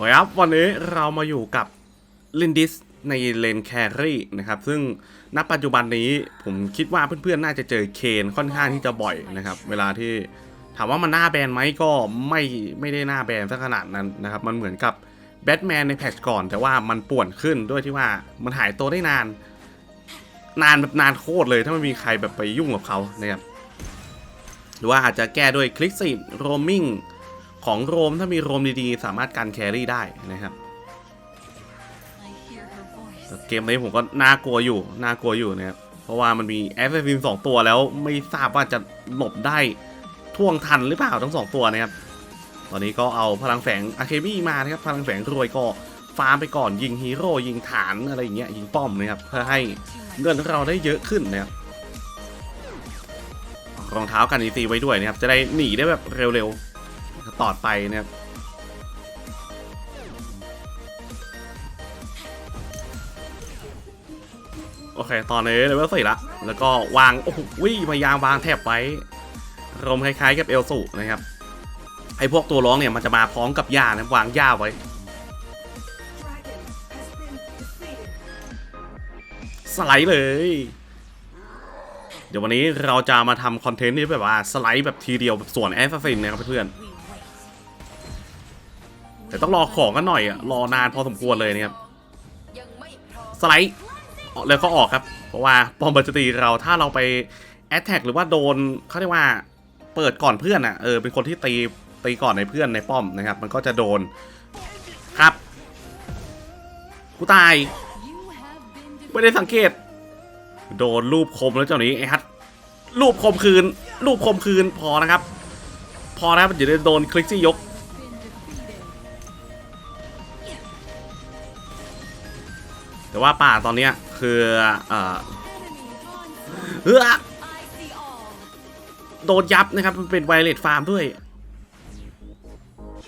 โอ้ยครับวันนี้เรามาอยู่กับลินดิสในเลนแครี่นะครับ ซึ่งณปัจจุบันนี้ผมคิดว่าเพื่อนๆ น่าจะเจอเคนค่อนข้างที่จะบ่อยนะครับ เวลาที่ถามว่ามันหน้าแบนไหมก็ไม่ไม่ได้หน้าแบนซะขนาดนั้นนะครับ มันเหมือนกับแบทแมนในแพทช์ก่อน แต่ว่ามันป่วนขึ้นด้วยที่ว่ามันหายตัวได้นาน นานแบบนานโคตรเลย ถ้าไม่มีใครแบบไปยุ่งกับเขานะครับหรือว่าอาจจะแก้ด้วยคลิกสิโรมมิ่ง ของโรมถ้ามีโรมดีๆ สามารถกันแครี่ได้นะครับเกมนี้ผมก็น่ากลัวอยู่น่ากลัวอยู่นะครับเพราะว่ามันมีแอสซซินสองตัวแล้วไม่ทราบว่าจะหลบได้ท่วงทันหรือเปล่าทั้งสองตัวนะครับตอนนี้ก็เอาพลังแฝงอาเคบี้มานะครับพลังแฝงรวยก็ฟาร์มไปก่อนยิงฮีโร่ยิงฐานอะไรอย่างเงี้ยยิงป้อมนะครับเพื่อให้เงินเราได้เยอะขึ้นนะครับรองเท้ากันอีซีไว้ด้วยนะครับจะได้หนีได้แบบเร็วๆ ต่อไปนะครับโอเค ตอนนี้เลเวลสี่ละ แล้วก็วาง โอ้โหพยายามวางแทบไว้รมคล้ายๆกับเอลสูนะครับ ไอ้พวกตัวร้องเนี่ยมันจะมาพร้อมกับหญ้านะวางหญ้าไว้สไลด์เลย เดี๋ยววันนี้เราจะมาทำคอนเทนต์ที่แบบว่าสไลด์แบบทีเดียวแบบส่วนแอสซัสซินนะครับเพื่อนๆ แต่ต้องรอของกันหน่อยอะรอนานพอสมควรเลยนะครับสไลด์แล้วก็ออกครับ เพราะว่าปอมบัจตีเราถ้าเราไปแอตแทกหรือว่าโดนเขาเรียกว่าเปิดก่อนเพื่อนอะเออเป็นคนที่ตีตีก่อนในเพื่อนในป้อมนะครับ มันก็จะโดนครับกูตายไม่ได้สังเกต โดนรูปคมแล้วเจ้านี้ไอ้ฮัทรูปคมคืน รูปคมคืนพอนะครับ พอนะครับเดี๋ยวโดนคลิกซี่ยก ว่าป่าตอนเนี้ยคือเอ่อเฮ้อโดนยับนะครับ มันเป็นไวเลสฟาร์มด้วย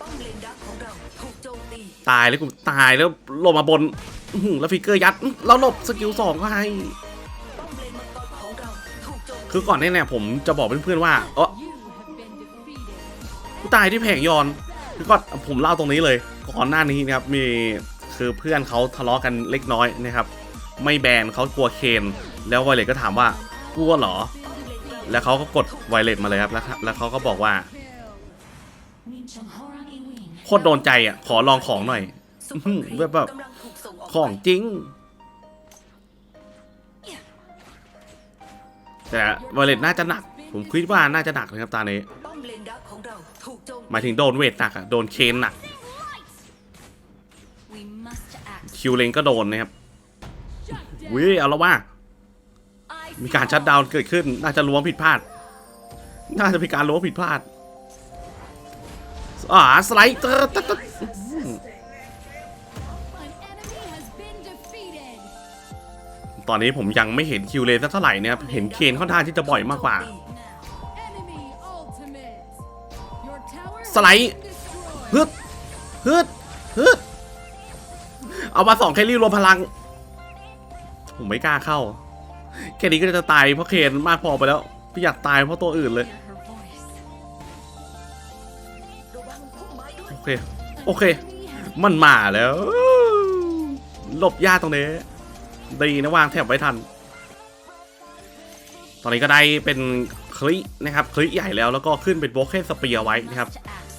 ป้อมเลนดักของเราถูกโจมตายแล้วกูตายแล้วลงมาบนแล้วฟิกเกอร์ยัด แล้วหลบสกิลสองก็ให้คือก่อนหน้เนี่ยผมจะบอกเพื่อนๆว่าเออกูตายที่แผงยอน คือก่อนผมเล่าตรงนี้เลย ก่อนหน้านี้นะครับมี คือเพื่อนเขาทะเลาะกันเล็กน้อยนะครับ ไม่แบนเขากลัวเคนแล้วไวเลตก็ถามว่ากลัวเหรอ แล้วเขาก็กดไวเลตมาเลยครับแล้วแล้วเขาก็บอกว่าโคตรโดนใจอะ ขอลองของหน่อยแบบแบบของจริง แต่ไวเลตน่าจะหนัก ผมคิดว่าน่าจะหนักนะครับตานี้ป้อมเนดักของเราถูกโจมหมายถึงโดนเวทหนักอะโดนเคนหนัก คิวเลงก็โดนนะครับวิเอาละว่า มีการชัดดาวน์เกิดขึ้น น่าจะล้วงผิดพลาด น่าจะมีการล้วงผิดพลาดอ่าสไลด์เตอร์ตอนนี้ผมยังไม่เห็นคิวเลนสักเท่าไหร่เนี่ยเห็นเคนค่อนข้างที่จะบ่อยมากกว่า สไลด์ฮึดฮึดฮึด เอามาสองแคลรี่รวมพลัง ผมไม่กล้าเข้า แค่นี้ก็จะตายเพราะเคนมากพอไปแล้วไม่อยากตายเพราะตัวอื่นเลย โอเค โอเค มันมาแล้วหลบยากตรงนี้ ดีนะวางแถบไว้ทัน ตอนนี้ก็ได้เป็นคลินะครับ คลิใหญ่แล้วแล้วก็ขึ้นเป็นโบเคนสเปียไว้นะครับ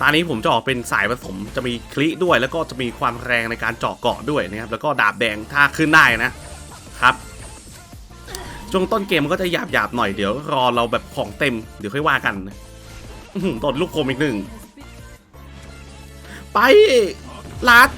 ตอนนี้ผมจะออกเป็นสายผสมจะมีคลิด้วย แล้วก็จะมีความแรงในการเจาะเกาะด้วยนะครับ แล้วก็ดาบแดงถ้าขึ้นได้นะครับ ช่วงต้นเกมมันก็จะหยาบหยาบหน่อยเดี๋ยวรอเราแบบของเต็มเดี๋ยวค่อยว่ากันหือตดลูกคมอีกหนึ่ง ไปลาด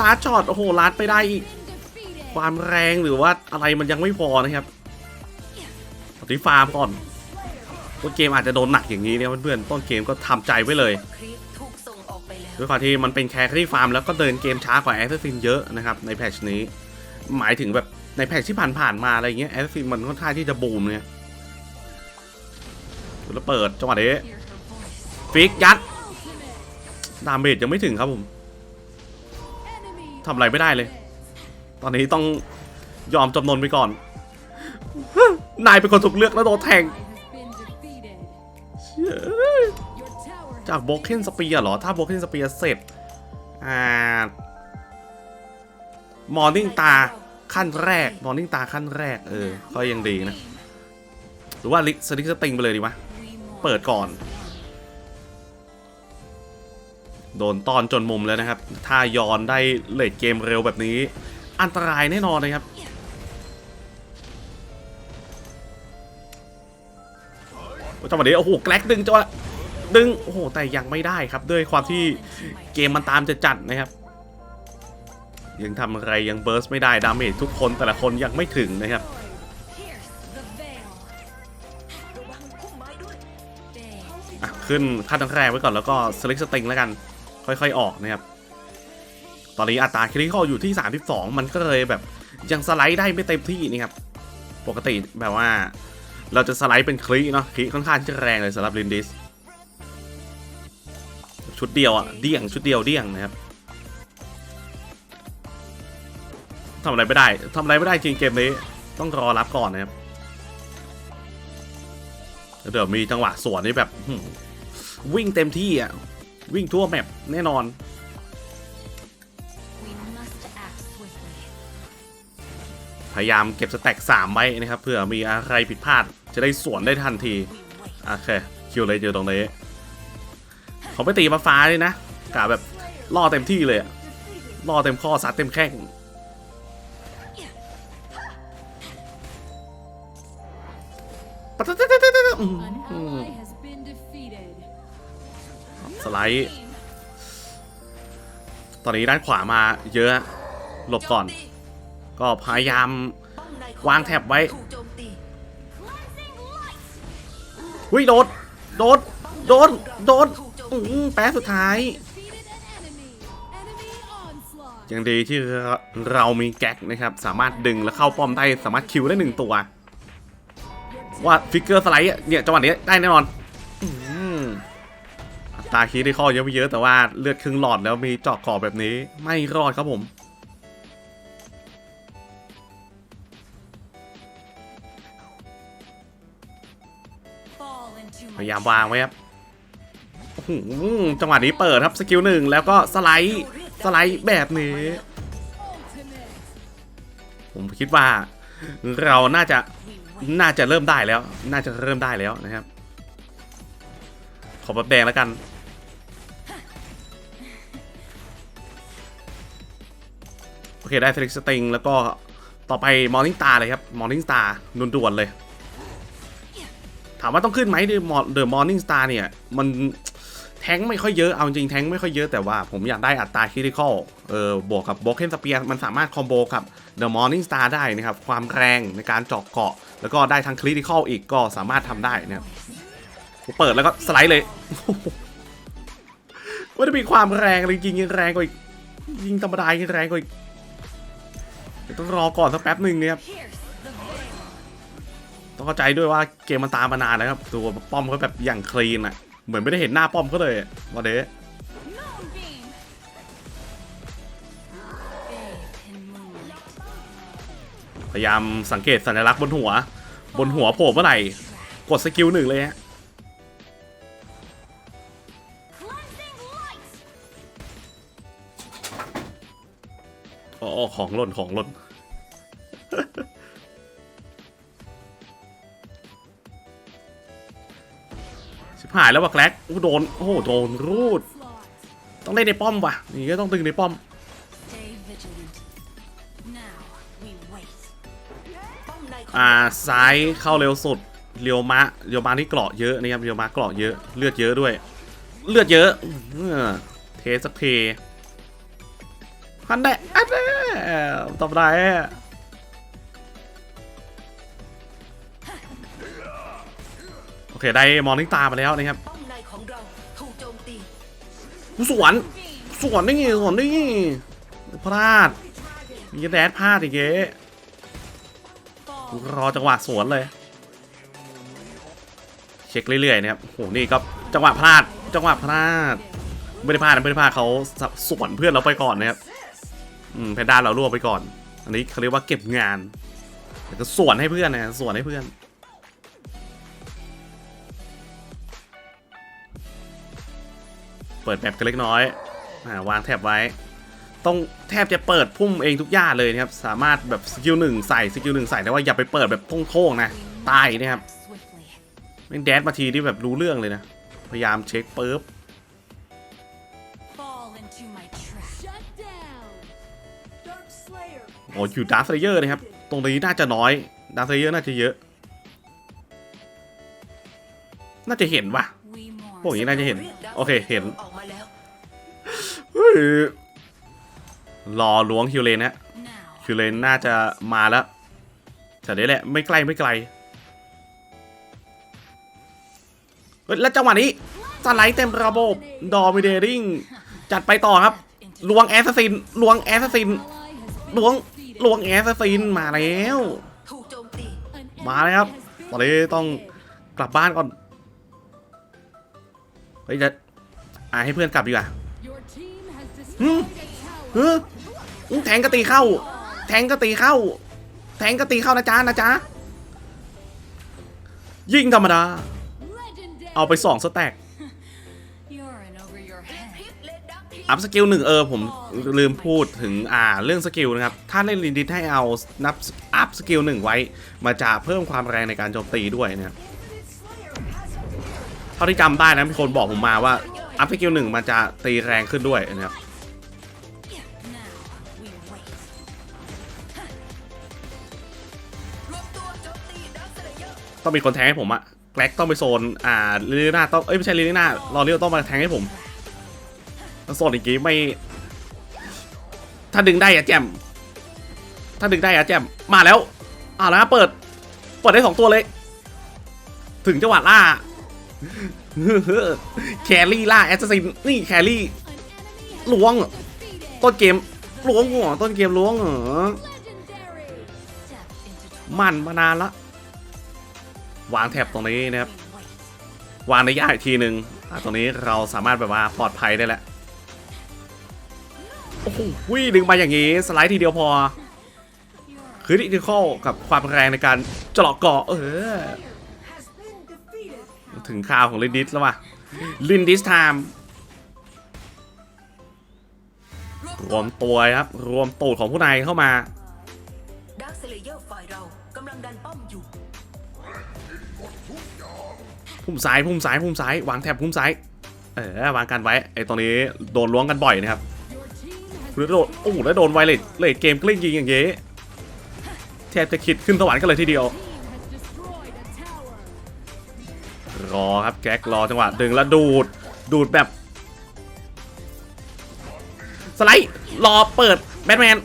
ลาดช็อตโอ้โหลาดไปได้อีก ความแรงหรือว่าอะไรมันยังไม่พอนะครับปฏิฟาร์มก่อน ต้นเกมอาจจะโดนหนักอย่างนี้เนี่ยเพื่อนๆต้นเกมก็ทำใจไว้เลยด้วยความที่มันเป็นแคร์ที่ฟาร์มแล้วก็เดินเกมช้ากว่าแอสซินเยอะนะครับในแพทชนี้ หมายถึงแบบในแพทชที่ผ่านๆมาอะไรเงี้ยแอสซินมันค่อนข้างที่จะบูมเนี่ยแล้วเปิดจังหวะนี้ฟิกยัดดาเมจยังไม่ถึงครับผมทำอะไรไม่ได้เลย ตอนนี้ต้องยอมจำนนไปก่อน นายเป็นคนถูกเลือกแล้วโดนแทง จากโบเคนสเปียร์หรอ ถ้าโบเคนสเปียร์เสร็จ อ่ามอร์นิ่งตาขั้นแรก มอร์นิ่งตาขั้นแรก เออ ก็ยังดีนะ หรือว่าลิสลิกสติงไปเลยดีวะเปิดก่อน โดนตอนจนมุมแล้วนะครับ ถ้าย้อนได้เลดเกมเร็วแบบนี้ อันตรายแน่นอนเลยครับ จังหวะนี้โอ้โหแกลกดึงจังหวะดึงโอ้โหแต่ยังไม่ได้ครับ ด้วยความที่เกมมันตามจะจัดนะครับ ยังทำอะไรยังเบิร์สไม่ได้ดาเมจทุกคนแต่ละคนยังไม่ถึงนะครับอะขึ้นขั้นแรกไว้ก่อนแล้วก็สลิกสติงแล้วกัน ค่อยๆออกนะครับ ตอนนี้อัตราคริติคออยู่ที่ 32 มันก็เลยแบบยังสไลด์ได้ไม่เต็มที่นี่ครับ ปกติแบบว่า เราจะสไลด์เป็นคลิเนาะคลิค่อนข้างจะแรงเลยสำหรับลินดิส ชุดเดียวอะเดี่ยงชุดเดียวเดี่ยงนะครับทำอะไรไม่ได้ทำอะไรไม่ได้จริงเกมนี้ ต้องรอรับก่อนนะครับเดี๋ยวมีจังหวะสวนนี่แบบวิ่งเต็มที่อะ วิ่งทั่วแมปแน่นอนพยายามเก็บสแต็ก3ไว้นะครับเผื่อมีอะไรผิดพลาด จะได้สวนได้ทันทีโอเคคิวเลยอยู่ตรงนี้เขาไปตีมาฟ้าเลยนะกะแบบล่อเต็มที่เลยล่อเต็มข้อซัดเต็มแข้งสไลด์ ตอนนี้ด้านขวามาเยอะ หลบก่อน ก็พยายามวางแถบไว้ หุ้ยโดนโดนโดนโดนถูกโอืมแป๊สุดท้าย ยังดีที่เรามีแก๊กนะครับ สามารถดึงและเข้าป้อมได้สามารถคิวได้หนึ่งตัว ว่าฟิกเกอร์สไลด์เนี่ยจังหวะนี้ได้แน่นอนตาคีได้ข้อเยอะไปเยอะแต่ว่าเลือดครึ่งหลอดแล้วมีจาะกรอบแบบนี้ไม่รอดครับผม พยายามวางไว้ครับอื้อหือจังหวะนี้เปิดครับสกิลหนึ่งแล้วก็สไลด์สไลด์แบบนี้ ผมคิดว่าเราน่าจะน่าจะเริ่มได้แล้ว น่าจะเริ่มได้แล้วนะครับ ขอแบบแดงแล้วกันโอเคได้เฟลิกสติงแล้วก็ต่อไปมอร์นิ่งตาเลยครับมอร์นิ่งตาด่วนๆเลย ถามว่าต้องขึ้นไหมเดอะมอเดอะมอร์นิ่งสตาร์เนี่ย มันแทงไม่ค่อยเยอะ เอาจริงแทงไม่ค่อยเยอะแต่ว่าผมอยากได้อัตราคริติคอลเออบวกกับโบเคนสเปียร์มันสามารถคอมโบกับ The Morning Star ได้นะครับ ความแรงในการเจาะเกาะ แล้วก็ได้ทั้งคริติคอลอีกก็สามารถทำได้นะครับเปิดแล้วก็สไลด์เลยว่าจะมีความแรงเลยยิงยังแรงกว่าอีกยิงธรรมดายังแรงกว่าอีกต้องรอก่อนสักแป๊บหนึ่งนะครับ เข้าใจด้วยว่าเกมมันตามมานานนะครับตัวป้อมเขาแบบอย่างคลีนอะเหมือนไม่ได้เห็นหน้าป้อมเขาเลยวันเด Moonbeam. พยายามสังเกตสัญลักษณ์บนหัว บนหัวโผล่เมื่อไหร่ กดสกิลหนึ่งเลยฮะอ๋อของหล่นของหล่น หายแล้วว่ะแกลกโอ้โดนโอ้โหโดนรูด ต้องเล่นในป้อมว่ะนี้ก็ต้องดึงในป้อมอ่าซ้ายเข้าเร็วสุดเรียวมะเรียวมะนี่เกราะเยอะนะครับเรียวมะเกราะเยอะเลือดเยอะด้วย เลือดเยอะเออเทสักเทฮันได้อันได้ตบได้ เคได้มอร์นิ่งตามาแล้วนะครับผู้สวนสวนได้ไงสวนได้ไงพลาดมีแดดพลาดอีกเก๊รอจังหวะสวนเลย เช็คเรื่อยๆนะครับโหนี่ก็จังหวะพลาด จังหวะพลาดไม่ได้พลาดไม่ได้พลาดเขาสวนเพื่อนเราไปก่อนนะครับอืมแพนด้าเราล่วงไปก่อน อันนี้เขาเรียกว่าเก็บงานแล้วก็สวนให้เพื่อนนะสวนให้เพื่อน ปิดแบบกันเล็กน้อยอ่าวางแท็บไว้ ต้องแทบจะเปิดพุ่มเองทุกอย่างเลยนะครับ สามารถแบบสกิลหนึ่งใส่สกิลหนึ่งใส่แต่ว่าอย่าไปเปิดแบบโท่งๆนะ ตายนะครับ Swiftly. แม่งแดดมาทีที่แบบรู้เรื่องเลยนะ พยายามเช็คปุ๊บ Fall into my trap. Shut down. Dark Slayer โอ้อยู่ดาร์ s เลเยอร์นะครับ ตรงนี้น่าจะน้อยดาร์ s เลเยอร์น่าจะเยอะ น่าจะเห็นว่ะ We mourn. พวกนี้น่าจะเห็น โอเคเห็นออกมาแล้วเฮ้ยรอล้วงคิวเลนนะ Now. คิวเลนน่าจะมาแล้วแต่นี้แหละไม่ไกลไม่ไกลเฮ้ยแล้วจังหวะนี้สไลด์เต็มระบบดอมิเดริงจัดไปต่อครับล้วงแอสซัสซินล้วงแอสซัสซิน Ally has been ล้วง defeated. ล้วงแอสซัสซินมาแล้วถูกโจมตี An มาเลยครับ enemy has ตอน been นี้ต้อง defeated. กลับบ้านก่อนเฮ้ยจะ อ่าให้เพื่อนกลับดีกว่า Your team has Hmm. destroyed a tower. เฮ้ยอื้อแทงก็ตีเข้า แทงก็ตีเข้า แทงก็ตีเข้านะจ๊ะนะจ๊ะยิงธรรมดา Legendary. เอาไปสองสแต็ก You're in over your head. พิษเลนดักทีอัพสกิลหนึ่งเออผมลืมพูดถึงอ่าเรื่องสกิลนะครับ ถ้าเล่นลินดิสให้เอานับอัพสกิลหนึ่งไว้ มาจะเพิ่มความแรงในการโจมตีด้วยนะครับเท่าที่จำได้นะมีคนบอกผมมาว่า อัพสกิลหนึ่งมันจะตีแรงขึ้นด้วยนะครับต้องมีคนแทงให้ผมอะแกล็กต้องไปโซน อ่าลิลิน่าต้อง เอ้ย ไม่ใช่ลิลิน่ารอเรียวต้องมาแทงให้ผมโซนอีกทีไม่ ถ้าดึงได้อะแจม ถ้าดึงได้อะแจม มาแล้วอ่าแล้วเปิด เปิดได้สองตัวเลย ถึงจังหวะล่า แครี่ล่าแอสซินนี่แครี่ล้วงต้นเกมล้วงหรอต้นเกมล้วงเหรอมันมานานละ วางแท็บตรงนี้นะครับ วางในย่าอีกทีหนึ่งตรงนี้เราสามารถแบบว่าปลอดภัยได้แล้วโอ้โหวิ่งดึงมาอย่างงี้สไลด์ทีเดียวพอคือดิจิทัลกับความแรงในการเจาะเกาะเออ ถึงข่าวของลินดิสแล้วว่ะลินดิสไทม์รวมตัวครับ รวมตูดของผู้นายเข้ามาดักสเลเยอร์ฝ่ายเรากำลังดันป้อมอยู่พุ่มซ้ายพุ่มซ้ายพุ่มซ้ายวางแถบพุ่มซ้ายเออวางกันไว้ไอ้ตรงนี้โดนล้วงกันบ่อยนะครับ Your team has แล้วโดนโอ้โหแล้วโดนไวเลตเลตเกมกลิ้งยิงอย่างเงี้ยแทบจะคิดขึ้นสวรรค์กันเลยทีเดียว รอครับแก๊กรอจังหวะดึงแล้วดูด ดูดแบบ สไลด์รอเปิดแบทแมน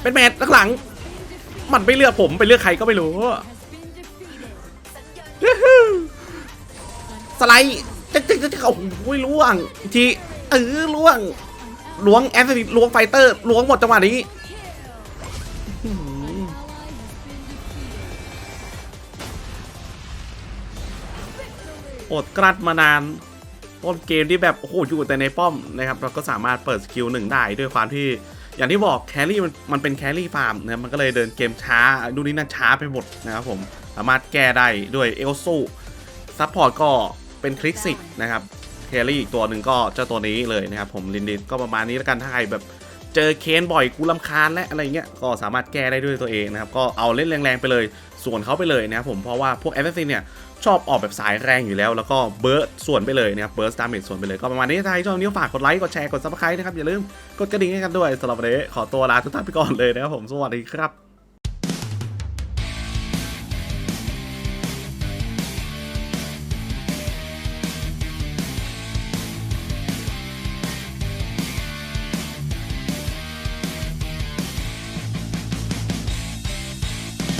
แบทแมนข้างหลัง มันไม่เลือกผมไปเลือกใครก็ไม่รู้ สไลด์จะจะจะจะโอ้โหล่วง ทีเออล่วงล้วงแอสซิดล้วงไฟเตอร์ล้วงหมดจังหวะนี้ อดกลัดมานานต้นเกมที่แบบโอ้โหอยู่แต่ในป้อมนะครับเราก็สามารถเปิดสกิลหนึ่งได้ด้วยความที่อย่างที่บอกแครี่มันมันเป็นแครี่ฟาร์มนะมันก็เลยเดินเกมช้าดูนี่นั่นช้าไปหมดนะครับผมสามารถแก้ได้ด้วยเอลซูซัพพอร์ตก็เป็นคลิกสิกนะครับแครี่อีกตัวหนึ่งก็เจ้าตัวนี้เลยนะครับผมลินดิสก็ประมาณนี้แล้วกันถ้าใครแบบเจอเคนบ่อยกูลำคาญและอะไรเงี้ยก็สามารถแก้ได้ด้วยตัวเองนะครับก็เอาเล่นแรงๆไปเลย ส่วนเขาไปเลยนะครับผมเพราะว่าพวกแอสซินเนี่ยชอบออกแบบสายแรงอยู่แล้ว แล้วก็เบิร์ดส่วนไปเลยนะครับเบิร์ดดาเมจส่วนไปเลยก็ประมาณนี้ถ้าใครชอบนี้ฝากกดไลค์กดแชร์กดซับสไครต์นะครับอย่าลืมกดกระดิ่งให้กันด้วยสำหรับวันนี้ขอตัวลาทุกท่านไปก่อนเลยนะครับผมสวัสดีครับ